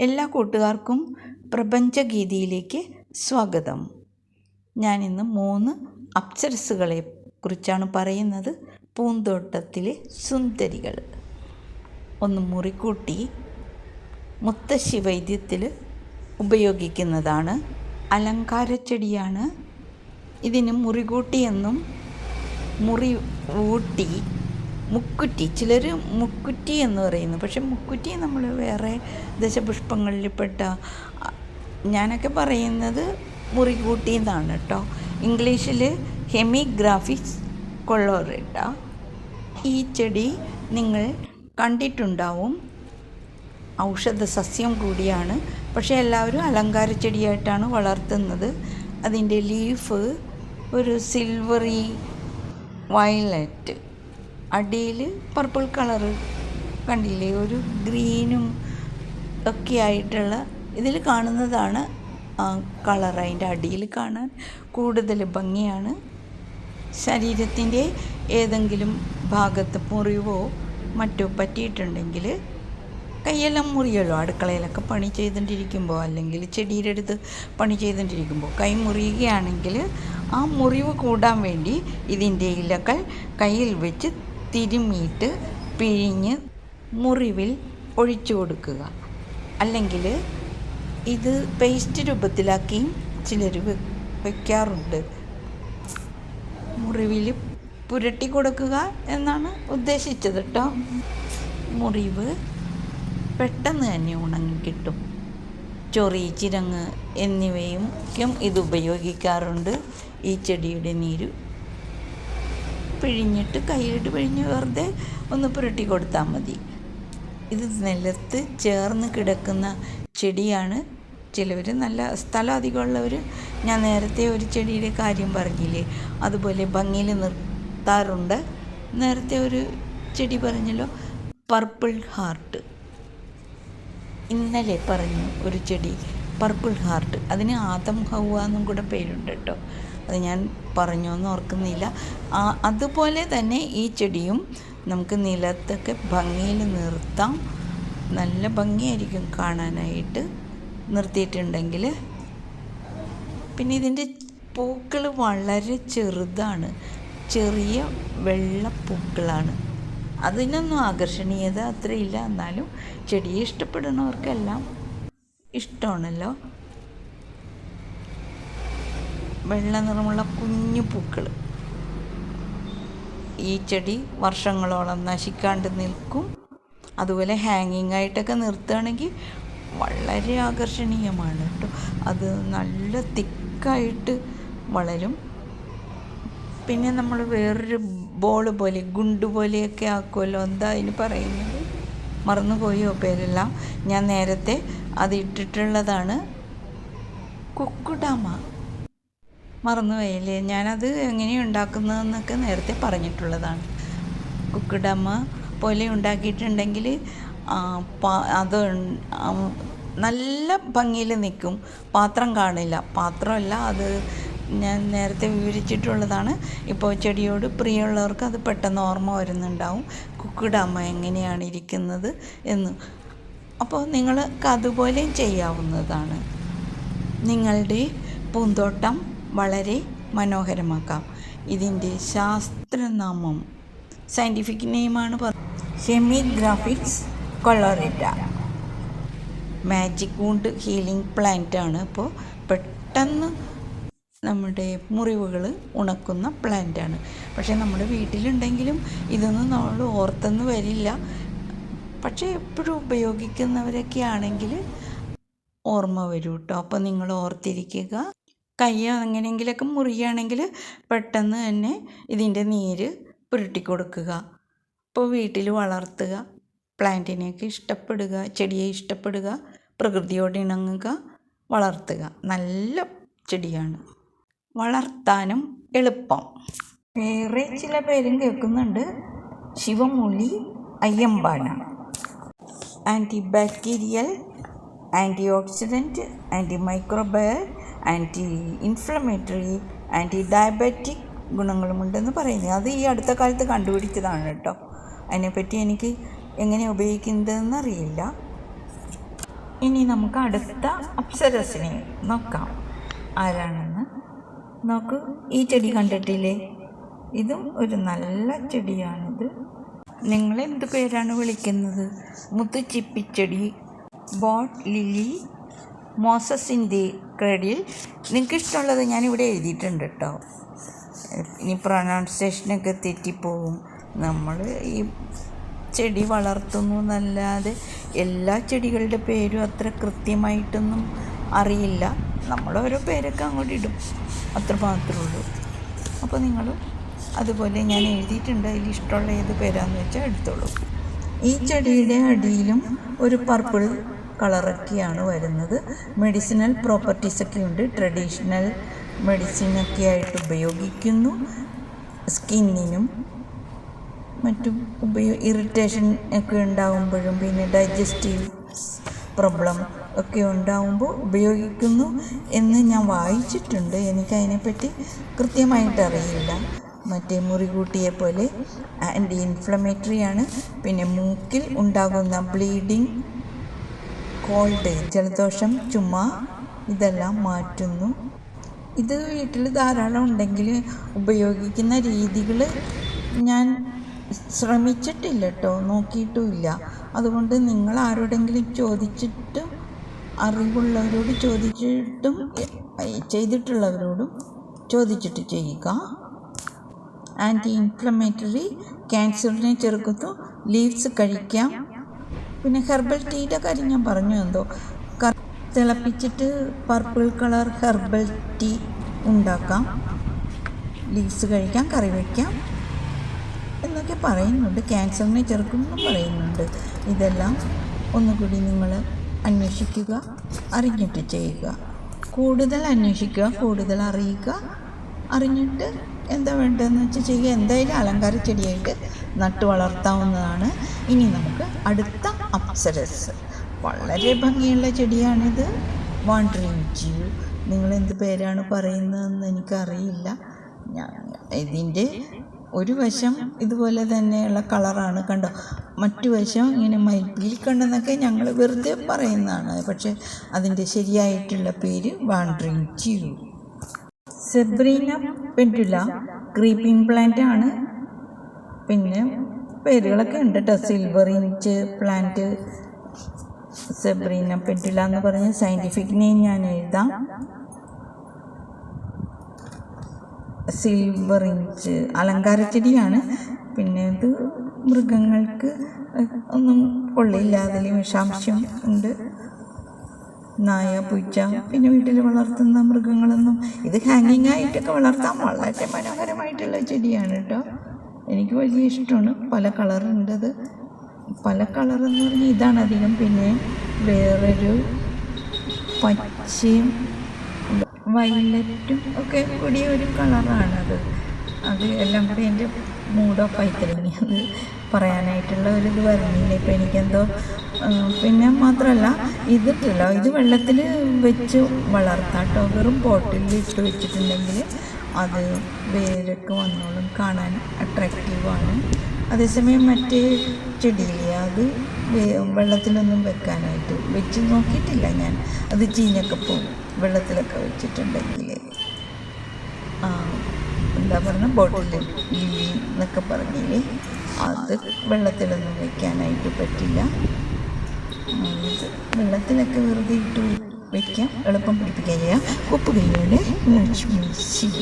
എല്ലാ കൂട്ടുകാർക്കും പ്രപഞ്ചഗീതിയിലേക്ക് സ്വാഗതം. ഞാൻ ഇന്ന് മൂന്ന് അപ്സരസുകളെ കുറിച്ചാണ് പറയുന്നത്. പൂന്തോട്ടത്തിലെ സുന്ദരികൾ. ഒന്ന് മുറിക്കൂട്ടി. മുത്തശ്ശി വൈദ്യത്തിൽ ഉപയോഗിക്കുന്നതാണ്. അലങ്കാരച്ചെടിയാണ് ഇതിന് മുറികൂട്ടി എന്നും മുറി ഊട്ടി മുക്കുറ്റി. ചിലർ മുക്കുറ്റി എന്ന് പറയുന്നു. പക്ഷെ മുക്കുറ്റി നമ്മൾ വേറെ ദശപുഷ്പങ്ങളിൽപ്പെട്ട ഞാനൊക്കെ പറയുന്നത് മുറികൂട്ടി എന്നാണ് കേട്ടോ. ഇംഗ്ലീഷിൽ ഹെമിഗ്രാഫിക്സ് കൊള്ളോറിട്ട ഈ ചെടി നിങ്ങൾ കണ്ടിട്ടുണ്ടാവും. ഔഷധ സസ്യം കൂടിയാണ്. പക്ഷേ എല്ലാവരും അലങ്കാര ചെടിയായിട്ടാണ് വളർത്തുന്നത്. അതിന്റെ ലീഫ് ഒരു സിൽവറി വയലറ്റ് അടിയിൽ പർപ്പിൾ കളറ് കണ്ടില്ലേ? ഒരു ഗ്രീനും ഒക്കെ ആയിട്ടുള്ള ഇതിൽ കാണുന്നതാണ് കളർ അതിന്റെ അടിയിൽ കാണാൻ കൂടുതൽ ഭംഗിയാണ്. ശരീരത്തിന്റെ ഏതെങ്കിലും ഭാഗത്ത് മുറിവോ മറ്റോ പറ്റിയിട്ടുണ്ടെങ്കിൽ കൈയെല്ലാം മുറിയല്ലോ. അടുക്കളയിലൊക്കെ പണി ചെയ്തുകൊണ്ടിരിക്കുമ്പോൾ അല്ലെങ്കിൽ ചെടിയുടെ അടുത്ത് പണി ചെയ്തുകൊണ്ടിരിക്കുമ്പോൾ കൈ മുറിയുകയാണെങ്കിൽ ആ മുറിവ് കൂടാൻ വേണ്ടി ഇതിന്റെ ഇലകൾ കയ്യിൽ വെച്ച് തിരുമ്മിയിട്ട് പിഴിഞ്ഞ് മുറിവിൽ ഒഴിച്ചു കൊടുക്കുക. അല്ലെങ്കിൽ ഇത് പേസ്റ്റ് രൂപത്തിലാക്കിയും ചിലർ വയ്ക്കാറുണ്ട് മുറിവിൽ പുരട്ടി കൊടുക്കുക എന്നാണ് ഉദ്ദേശിച്ചത് കേട്ടോ മുറിവ് പെട്ടെന്ന് തന്നെ ഉണങ്ങി കിട്ടും. ചൊറി ചിരങ്ങ് എന്നിവയും ഇത് ഉപയോഗിക്കാറുണ്ട്. ഈ ചെടിയുടെ നീര് പിഴിഞ്ഞിട്ട് കൈയിട്ട് പിഴിഞ്ഞ് വെറുതെ ഒന്ന് പുരട്ടി കൊടുത്താൽ മതി. ഇത് നിലത്ത് ചേർന്ന് കിടക്കുന്ന ചെടിയാണ്. ചിലവർ നല്ല സ്ഥലം അധികമുള്ളവർ ഞാൻ നേരത്തെ ഒരു ചെടിയുടെ കാര്യം പറഞ്ഞില്ലേ? അതുപോലെ ഭംഗിയിൽ നിർത്താറുണ്ട്. നേരത്തെ ഒരു ചെടി പറഞ്ഞല്ലോ പർപ്പിൾ ഹാർട്ട്. ഇന്നലെ പറഞ്ഞു ഒരു ചെടി പർപ്പിൾ ഹാർട്ട് അതിന് ആദം ഹൗവ എന്നും കൂടെ പേരുണ്ട് കേട്ടോ. അത് ഞാൻ പറഞ്ഞോന്ന് ഓർക്കുന്നില്ല. അതുപോലെ തന്നെ ഈ ചെടിയും നമുക്ക് നിലത്തൊക്കെ ഭംഗിയിൽ നിർത്താം. നല്ല ഭംഗിയായിരിക്കും കാണാനായിട്ട് നിർത്തിയിട്ടുണ്ടെങ്കിൽ. പിന്നെ ഇതിന്റെ പൂക്കൾ വളരെ ചെറുതാണ്. ചെറിയ വെള്ള പൂക്കളാണ്. അതിനൊന്നും ആകർഷണീയത അത്രയില്ല. എന്നാലും ചെടിയെ ഇഷ്ടപ്പെടുന്നവർക്കെല്ലാം ഇഷ്ടമാണല്ലോ. വെള്ള നിറമുള്ള കുഞ്ഞു പൂക്കൾ. ഈ ചെടി വർഷങ്ങളോളം നശിക്കാണ്ട് നിൽക്കും. അതുപോലെ ഹാങ്ങിങ് ആയിട്ടൊക്കെ നിർത്തുകയാണെങ്കിൽ വളരെ ആകർഷണീയമാണ് കേട്ടോ. അത് നല്ല തിക്കായിട്ട് വളരും. പിന്നെ നമ്മൾ വേറൊരു ബോൾ പോലെ ഗുണ്ട് പോലെയൊക്കെ ആക്കുമല്ലോ. എന്താ അതിന് പറയുന്നത്? മറന്നുപോയോ പേരെല്ലാം? ഞാൻ നേരത്തെ അത് ഇട്ടിട്ടുള്ളതാണ് കുക്കുടാമ. മറന്നുപോയില്ലേ? ഞാനത് എങ്ങനെയാണ് ഉണ്ടാക്കുന്നതെന്നൊക്കെ നേരത്തെ പറഞ്ഞിട്ടുള്ളതാണ്. കുക്കുടാമ പോലെ ഉണ്ടാക്കിയിട്ടുണ്ടെങ്കിൽ അത് നല്ല ഭംഗിയിൽ നിൽക്കും. പാത്രം കാണില്ല. പാത്രമല്ല അത് ഞാൻ നേരത്തെ വിവരിച്ചിട്ടുള്ളതാണ്. ഇപ്പോൾ ചെടിയോട് പ്രിയമുള്ളവർക്ക് അത് പെട്ടെന്ന് ഓർമ്മ വരുന്നുണ്ടാവും. കുക്കുടമ്മ എങ്ങനെയാണ് ഇരിക്കുന്നത് എന്ന്. അപ്പോൾ നിങ്ങൾ അതുപോലെയും ചെയ്യാവുന്നതാണ്. നിങ്ങളുടെ പൂന്തോട്ടം വളരെ മനോഹരമാക്കാം. ഇതിന്റെ ശാസ്ത്രനാമം scientific നെയിമാണ് Hemigraphis colorata magic wound healing plant ആണ്. അപ്പോൾ പെട്ടെന്ന് നമ്മുടെ മുറിവുകൾ ഉണക്കുന്ന പ്ലാന്റാണ്. പക്ഷേ നമ്മുടെ വീട്ടിലുണ്ടെങ്കിലും ഇതൊന്നും നമ്മൾ ഓർത്തെന്ന് വരില്ല. പക്ഷേ എപ്പോഴും ഉപയോഗിക്കുന്നവരൊക്കെ ആണെങ്കിൽ ഓർമ്മ വരും കേട്ടോ അപ്പോൾ നിങ്ങൾ ഓർത്തിരിക്കുക. കൈ എങ്ങനെയെങ്കിലൊക്കെ മുറിയുകയാണെങ്കിൽ പെട്ടെന്ന് തന്നെ ഇതിന്റെ നീര് പുരട്ടി കൊടുക്കുക അപ്പോൾ വീട്ടിൽ വളർത്തുക. പ്ലാന്റിനെയൊക്കെ ഇഷ്ടപ്പെടുക. ചെടിയെ ഇഷ്ടപ്പെടുക. പ്രകൃതിയോട് ഇണങ്ങുക. വളർത്തുക. നല്ല ചെടിയാണ്. വളർത്താനും എളുപ്പം. വേറെ ചില പേരും കേൾക്കുന്നുണ്ട്. ശിവമൂലി അയ്യമ്പാന anti bacterial anti oxidant anti microbial anti inflammatory anti diabetic ഗുണങ്ങളുമുണ്ടെന്ന് പറയുന്നത്. അത് ഈ അടുത്ത കാലത്ത് കണ്ടുപിടിച്ചതാണ് കേട്ടോ. അതിനെപ്പറ്റി എനിക്ക് എങ്ങനെ ഉപയോഗിക്കുന്നതെന്ന് അറിയില്ല ഇനി നമുക്ക് അടുത്ത അപ്സരസിനെ നോക്കാം. ആരാണെന്ന്? നോക്കൂ ഈ ചെടി കണ്ടിട്ടില്ലേ? ഇതും ഒരു നല്ല ചെടിയാണിത്. നിങ്ങൾ എന്ത് പേരാണ് വിളിക്കുന്നത്? മുത്തുച്ചിപ്പിച്ചെടി ബോട്ട് ലിലി മോസസിന്റെ ക്രെഡിൽ. നിങ്ങൾക്ക് ഇഷ്ടമുള്ളത് ഞാനിവിടെ എഴുതിയിട്ടുണ്ട് കേട്ടോ ഇനി പ്രൊനൗൺസിയേഷനൊക്കെ തെറ്റിപ്പോവും. നമ്മൾ ഈ ചെടി വളർത്തുന്നു എന്നല്ലാതെ എല്ലാ ചെടികളുടെ പേരും അത്ര കൃത്യമായിട്ടൊന്നും അറിയില്ല. നമ്മൾ ഓരോ പേരൊക്കെ അങ്ങോട്ട് ഇടും. അത്ര മാത്രമേ ഉള്ളൂ. അപ്പോൾ നിങ്ങൾ അതുപോലെ ഞാൻ എഴുതിയിട്ടുണ്ട്. അതിൽ ഇഷ്ടമുള്ള ഏത് പേരാന്ന് വെച്ചാൽ എടുത്തോളൂ. ഈ ചെടിയുടെ അടിയിലും ഒരു പർപ്പിൾ കളറൊക്കെയാണ് വരുന്നത്. മെഡിസിനൽ പ്രോപ്പർട്ടീസൊക്കെ ഉണ്ട്. ട്രഡീഷണൽ മെഡിസിനൊക്കെ ആയിട്ട് ഉപയോഗിക്കുന്നു. സ്കിന്നിനും മറ്റും ഉപയോ ഇറിറ്റേഷൻ ഒക്കെ ഉണ്ടാകുമ്പോഴും പിന്നെ ഡൈജസ്റ്റീവ് പ്രോബ്ലം ഒക്കെ ഉണ്ടാകുമ്പോൾ ഉപയോഗിക്കുന്നു എന്ന് ഞാൻ വായിച്ചിട്ടുണ്ട്. എനിക്കതിനെപ്പറ്റി കൃത്യമായിട്ട് അറിയില്ല മറ്റേ മുറികൂട്ടിയെ പോലെ ആന്റി ഇൻഫ്ലമേറ്ററി ആണ്. പിന്നെ മൂക്കിൽ ഉണ്ടാകുന്ന ബ്ലീഡിങ് കോൾഡ് ജലദോഷം ചുമ ഇതെല്ലാം മാറ്റുന്നു. ഇത് വീട്ടിൽ ധാരാളം ഉണ്ടെങ്കിൽ ഉപയോഗിക്കുന്ന രീതികൾ ഞാൻ ശ്രമിച്ചിട്ടില്ല കേട്ടോ നോക്കിയിട്ടുമില്ല അതുകൊണ്ട് നിങ്ങൾ ആരോടെങ്കിലും ചോദിച്ചിട്ടും അറിവുള്ളവരോട് ചോദിച്ചിട്ടും ചെയ്തിട്ടുള്ളവരോടും ചോദിച്ചിട്ട് ചെയ്യുക. ആന്റി ഇൻഫ്ലമേറ്ററി ക്യാൻസറിനെ ചെറുക്കുന്നു ലീവ്സ് കഴിക്കാം. പിന്നെ ഹെർബൽ ടീയുടെ കാര്യം ഞാൻ പറഞ്ഞു എന്തോ? തിളപ്പിച്ചിട്ട് പർപ്പിൾ കളർ ഹെർബൽ ടീ ഉണ്ടാക്കാം. ലീവ്സ് കഴിക്കാം കറി വയ്ക്കാം. എന്നൊക്കെ പറയുന്നുണ്ട്. ക്യാൻസറിനെ ചെറുക്കുമെന്നും പറയുന്നുണ്ട്. ഇതെല്ലാം ഒന്നുകൂടി നിങ്ങൾ അന്വേഷിക്കുക അറിഞ്ഞിട്ട് ചെയ്യുക. കൂടുതൽ അന്വേഷിക്കുക കൂടുതൽ അറിയുക അറിഞ്ഞിട്ട് എന്താ വേണ്ടതെന്ന് വെച്ചാൽ ചെയ്യുക. എന്തായാലും അലങ്കാര ചെടിയായിട്ട് നട്ടു വളർത്താവുന്നതാണ്. ഇനി നമുക്ക് അടുത്ത അപ്സരസ്. വളരെ ഭംഗിയുള്ള ചെടിയാണിത്. വാണ്ടറിങ് ജീവ് നിങ്ങൾ എന്ത് പേരാണ് പറയുന്നതെന്ന് എനിക്കറിയില്ല. ഞാൻ ഇതിന്റെ ഒരു വശം ഇതുപോലെ തന്നെയുള്ള കളറാണ് കണ്ടോ? മറ്റു വശം ഇങ്ങനെ മയിൽപ്പീൽ കണ്ടെന്നൊക്കെ ഞങ്ങൾ വെറുതെ പറയുന്നതാണ്. പക്ഷേ അതിന്റെ ശരിയായിട്ടുള്ള പേര് wandering Jew Zebrina pendula creeping plant ആണ്. പിന്നെ പേരുകളൊക്കെ ഉണ്ട് കേട്ടോ. Silver inch plant zebrina pendula എന്ന് പറഞ്ഞ സയന്റിഫിക് നെയിം ഞാൻ എഴുതാം. സിൽവർ ഇഞ്ച് അലങ്കാര ചെടിയാണ്. പിന്നെ ഇത് മൃഗങ്ങൾക്ക് ഒന്നും കൊള്ളില്ല. അതിൽ വിഷാംശം ഉണ്ട്. നായ പൂച്ച പിന്നെ വീട്ടിൽ വളർത്തുന്ന മൃഗങ്ങളൊന്നും ഇത് ഹാങ്ങിങ് ആയിട്ടൊക്കെ വളർത്താൻ വളരെ മനോഹരമായിട്ടുള്ള ചെടിയാണ് കേട്ടോ. എനിക്ക് വലിയ ഇഷ്ടമാണ്. പല കളറുണ്ട് അത്. പല കളറെന്ന് പറഞ്ഞാൽ ഇതാണ് അധികം. പിന്നെ വേറൊരു പച്ചയും വയലറ്റും ഒക്കെ കൂടിയ ഒരു കളറാണത്. അത് എല്ലാം കൂടി എന്റെ മൂഡ് ഓഫ് ആയി അത് പറയാനായിട്ടുള്ള ഒരു ഇത് വരുന്നില്ല. ഇപ്പം എനിക്കെന്തോ പിന്നെ മാത്രമല്ല ഇതിട്ടില്ല ഇത് വെള്ളത്തിൽ വെച്ച് വളർത്താം. കേട്ടോ വെറും പോട്ടിൽ ഇട്ട് വെച്ചിട്ടുണ്ടെങ്കിൽ അത് വേരൊക്കെ വന്നോളും. കാണാൻ അട്രാക്റ്റീവാണ് അതേസമയം മറ്റേ ചെടിയില്ലേ അത് വെള്ളത്തിലൊന്നും വെക്കാനായിട്ട് വെച്ച് നോക്കിയിട്ടില്ല ഞാൻ. അത് ചീഞ്ഞൊക്കെ പോകും. വെള്ളത്തിലൊക്കെ വെച്ചിട്ടുണ്ടെങ്കിൽ എന്താ പറഞ്ഞ ബോട്ടിൽ ലില്ലി എന്നൊക്കെ പറഞ്ഞില്ലേ? അത് വെള്ളത്തിലൊന്നും വെക്കാനായിട്ട് പറ്റില്ല. വെള്ളത്തിലൊക്കെ വെറുതെ ഇട്ട് വെക്കാം. എളുപ്പം പിടിപ്പിക്കാൻ ചെയ്യാം. ഉപ്പ് കൈയോടെ ലക്ഷ്മി ശിവ